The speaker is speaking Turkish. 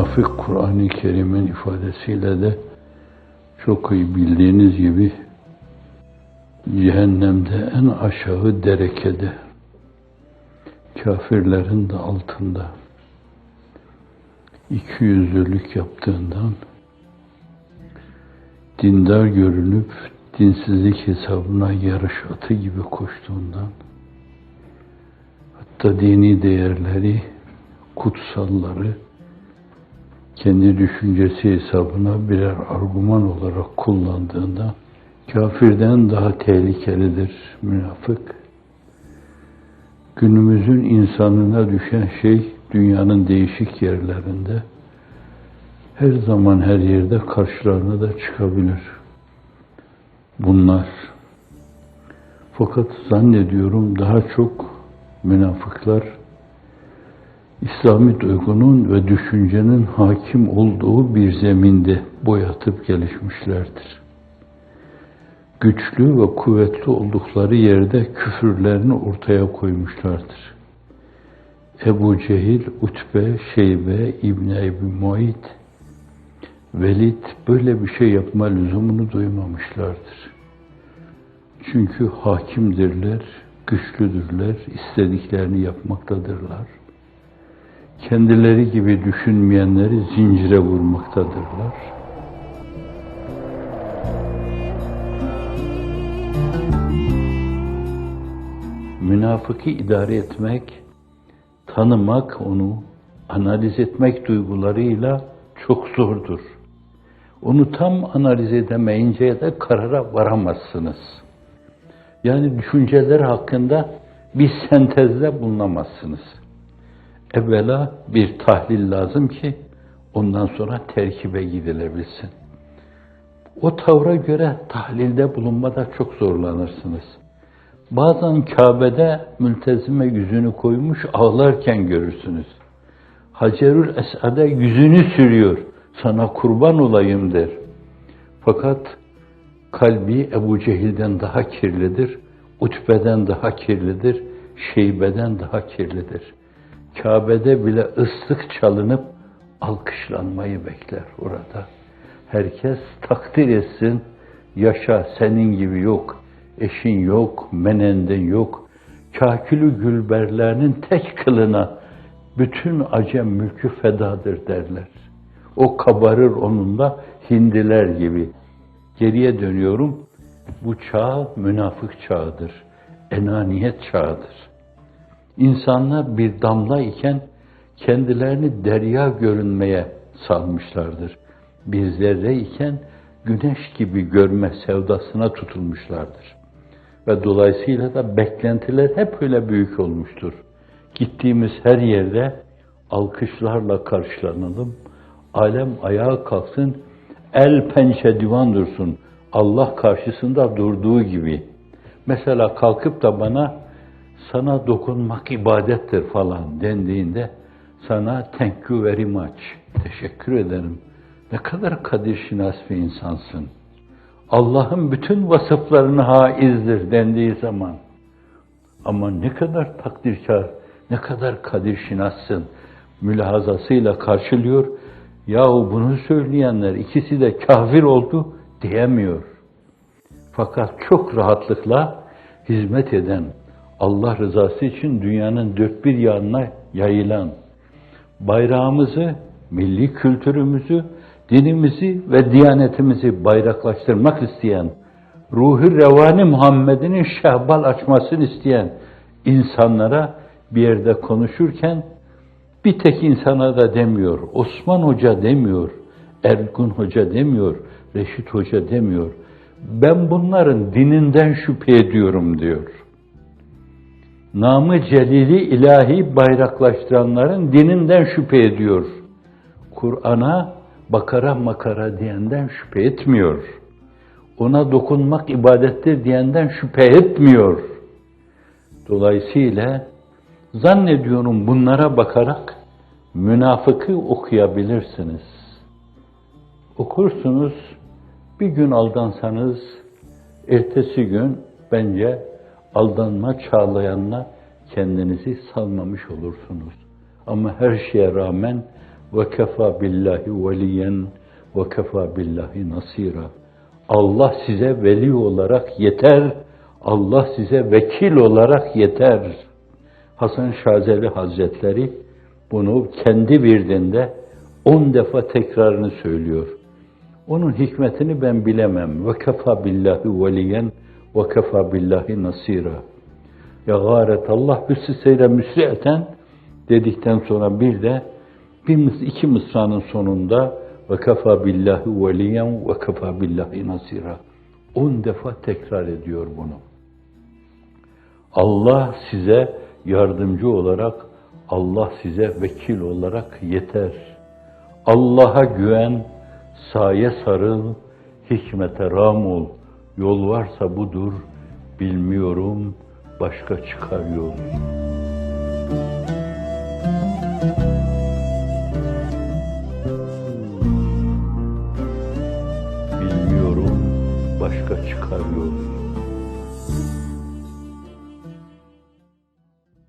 Münafık Kur'an-ı Kerim'in ifadesiyle de çok iyi bildiğiniz gibi cehennemde en aşağı derekede kafirlerin de altında iki yüzlülük yaptığından dindar görünüp dinsizlik hesabına yarış atı gibi koştuğundan hatta dini değerleri, kutsalları kendi düşüncesi hesabına birer argüman olarak kullandığından kafirden daha tehlikelidir münafık. Günümüzün insanına düşen şey dünyanın değişik yerlerinde her zaman her yerde karşılarına da çıkabilir. Bunlar fakat zannediyorum daha çok münafıklar İslami duygunun ve düşüncenin hakim olduğu bir zeminde boyatıp gelişmişlerdir. Güçlü ve kuvvetli oldukları yerde küfürlerini ortaya koymuşlardır. Ebu Cehil, Utbe, Şeybe, İbni Ebi Muayit, Velid böyle bir şey yapma lüzumunu duymamışlardır. Çünkü hakimdirler, güçlüdürler, istediklerini yapmaktadırlar. Kendileri gibi düşünmeyenleri zincire vurmaktadırlar. Münafıkı idare etmek, tanımak, onu analiz etmek duygularıyla çok zordur. Onu tam analiz edemeyince de karara varamazsınız. Yani düşünceler hakkında bir sentezde bulunamazsınız. Evvela bir tahlil lazım ki ondan sonra terkibe gidilebilsin. O tavra göre tahlilde bulunmada çok zorlanırsınız. Bazen Kabe'de mültezime yüzünü koymuş ağlarken görürsünüz. Hacerül Esad'e yüzünü sürüyor. Sana kurban olayım der. Fakat kalbi Ebu Cehil'den daha kirlidir. Utbe'den daha kirlidir. Şeybe'den daha kirlidir. Kabe'de bile ıslık çalınıp alkışlanmayı bekler orada. Herkes takdir etsin, yaşa senin gibi yok, eşin yok, menenden yok. Kakülü gülberlerinin tek kılına bütün acem mülkü fedadır derler. O kabarır onunla hindiler gibi. Geriye dönüyorum. Bu çağ münafık çağıdır. Enaniyet çağıdır. İnsanlar bir damla iken kendilerini derya görünmeye salmışlardır. Bir zerre iken güneş gibi görme sevdasına tutulmuşlardır. Ve dolayısıyla da beklentiler hep öyle büyük olmuştur. Gittiğimiz her yerde alkışlarla karşılanalım, alem ayağa kalksın, el pençe divan dursun, Allah karşısında durduğu gibi. Mesela kalkıp da bana sana dokunmak ibadettir falan dendiğinde sana thank you very much, teşekkür ederim. Ne kadar kadir şinas bir insansın. Allah'ın bütün vasıflarını haizdir dendiği zaman ama ne kadar takdirkar, ne kadar kadir şinassın mülahazasıyla karşılıyor. Yahu bunu söyleyenler ikisi de kafir oldu diyemiyor. Fakat çok rahatlıkla hizmet eden, Allah rızası için dünyanın dört bir yanına yayılan bayrağımızı, milli kültürümüzü, dinimizi ve diyanetimizi bayraklaştırmak isteyen, ruhu revani Muhammed'in şehbal açmasını isteyen insanlara bir yerde konuşurken bir tek insana da demiyor, Osman Hoca demiyor, Ergun Hoca demiyor, Reşit Hoca demiyor. Ben bunların dininden şüphe ediyorum diyor. Namı celili ilahi bayraklaştıranların dininden şüphe ediyor. Kur'an'a bakara makara diyenden şüphe etmiyor. Ona dokunmak ibadettir diyenden şüphe etmiyor. Dolayısıyla zannediyorum bunlara bakarak münafıkı okuyabilirsiniz. Okursunuz, bir gün aldansanız, ertesi gün bence aldanma çağlayanla kendinizi salmamış olursunuz. Ama her şeye rağmen ve kefa billahi veliyen ve kefa billahi nasira. Allah size veli olarak yeter, Allah size vekil olarak yeter. Hasan Şazeli Hazretleri bunu kendi virdinde on defa tekrarını söylüyor. Onun hikmetini ben bilemem. Ve kefa billahi veliyen ve kefa billahi nasira. Ya garet Allah hüssüseyle müsri'eten dedikten sonra bir de bir iki mısranın sonunda ve kefa billahi veliyen ve kefa billahi nasira. On defa tekrar ediyor bunu. Allah size yardımcı olarak, Allah size vekil olarak yeter. Allah'a güven, saye sarıl, hikmete ram ol. Yol varsa budur, bilmiyorum, başka çıkar yol. Bilmiyorum, başka çıkar yol.